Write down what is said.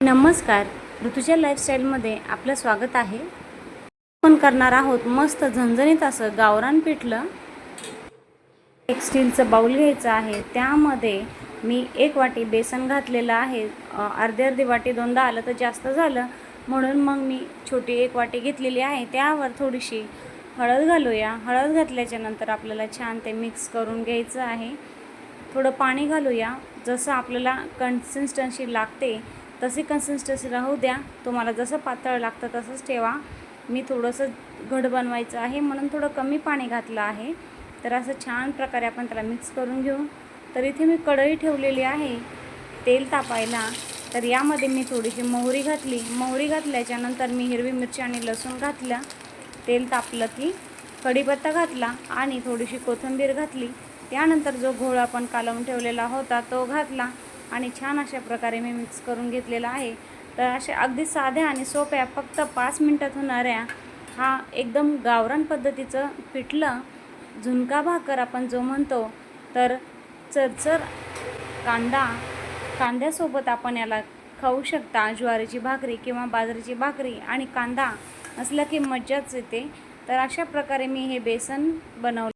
नमस्कार ऋतुजा लाईफस्टाईलमध्ये आपलं स्वागत आहे. आपण करणार आहोत मस्त झणझणीत असं गावरान पिठलं. एक स्टीलचं बाऊल घ्यायचं आहे. त्यामध्ये मी एक वाटी बेसन घातलेलं आहे. अर्धी अर्धी वाटी दोनदा आलं तर जास्त झालं. म्हणून मग मी छोटी एक वाटी घेतलेली आहे. त्यावर थोडीशी हळद घालूया. हळद घातल्याच्या नंतर आपल्याला छान ते मिक्स करून घ्यायचं आहे. थोडं पाणी घालूया. जसं आपल्याला कन्सिस्टन्सी लागते तशी कन्सिस्टन्सी राहू द्या. तुम्हाला जसं पातळ लागतं तसंच ठेवा. मी थोडंसं घड बनवायचं आहे. म्हणून थोडं कमी पाणी घातलं आहे. तर असं छान प्रकारे आपण त्याला मिक्स करून घेऊ. तर इथे मी कढई ठेवलेली आहे. तेल तापायला. तर यामध्ये मी थोडीशी मोहरी घातली. मोहरी घातल्याच्यानंतर मी हिरवी मिरची आणि लसूण घातलं. तेल तापलं की कढीपत्ता घातला आणि थोडीशी कोथिंबीर घातली. त्यानंतर जो घोळ आपण कालवून ठेवलेला होता तो घातला. आणि छान अशा प्रकारे मी मिक्स करून घेतलेला आहे. तर अशा अगदी साध्या आणि सोप्या फक्त पाच मिनटात होणाऱ्या हा एकदम गावरान पद्धतीचं पिठलं झुणका भाकर आपण जो म्हणतो तर चरचर कांदा कांद्यासोबत आपण याला खाऊ शकता. ज्वारीची भाकरी किंवा बाजरीची भाकरी आणि कांदा असला की मज्जाच येते. तर अशा प्रकारे मी हे बेसन बनवलं.